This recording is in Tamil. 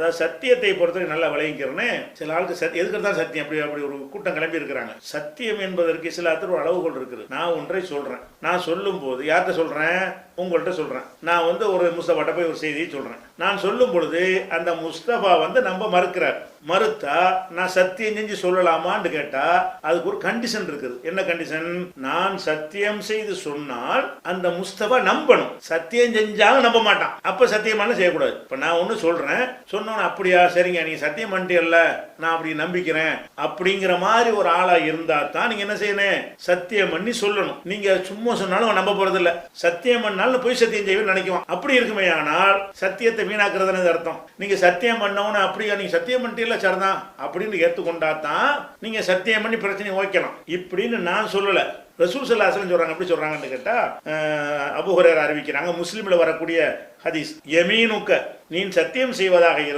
அதாவது சத்தியத்தை பொறுத்தவரை நல்லா விளைவிக்கிறேன்னு சில ஆளுக்கு சத் எதுக்கு தான் சத்தியம். அப்படி அப்படி ஒரு கூட்டம் கிளம்பி இருக்கிறாங்க. சத்தியம் என்பதற்கு சில அத்தர் ஒரு அளவுகோல் இருக்குது. நான் ஒன்றை சொல்கிறேன் நான் சொல்லும் போது யார்கிட்ட சொல்கிறேன் உங்கள்கிட்ட சொல்கிறேன் நான் வந்து ஒரு முஸ்தபாட்ட போய் ஒரு செய்தியை சொல்கிறேன் நான் சொல்லும் பொழுது அந்த முஸ்தபா வந்து நம்ப மறுக்கிறார். மறுத்தா நான் சத்தியம் செஞ்சு சொல்லலாமான்னு கேட்டா அதுக்கு ஒரு கண்டிஷன் இருக்குது. என்ன கண்டிஷன் நான் சத்தியம் செய்து சொன்னால் அந்த முஸ்தபா நம்பணும். சத்தியம் செஞ்சாலும் நம்ப மாட்டான். அப்ப சத்தியமான செய்யக்கூடாது. இப்ப நான் ஒண்ணு சொல்றேன். சொன்னோன்னு அப்படியா? சரிங்க. நீங்கள் சத்தியம் பண்ணிட்டீல்ல நான் அப்படி நம்பிக்கிறேன். அப்படிங்கிற மாதிரி ஒரு ஆளா இருந்தா தான் நீங்க என்ன செய்யணும்? சத்தியம் பண்ணி சொல்லணும். நீங்க சும்மா சொன்னாலும் நம்ப போறது இல்ல சத்தியம் பண்ணாலும் போய் சத்தியம் செய்வேன் நினைக்குவான். அப்படி இருக்குமே ஆனால் சத்தியத்தை வீணாக்குறதுன்னு அர்த்தம். நீங்க சத்தியம் பண்ணவனு அப்படியா நீங்க சத்தியம் பண்ணிட்டீங்களா சரிதான். அப்படின்னு ஏத்துக்கொண்டா தான் நீங்க சத்தியம் பண்ணி பிரச்சனையை ஓய்க்கலாம். இப்படின்னு நான் சொல்லல. ரசூல் சல்லாஹன் சொல்றாங்க எப்படி சொல்றாங்கன்னு கேட்டா அபுஹரர் அறிவிக்கிறாங்க முஸ்லீம்ல வரக்கூடிய ஹதீஸ் எமீனுக்க நீ சத்தியம் செய்வதாக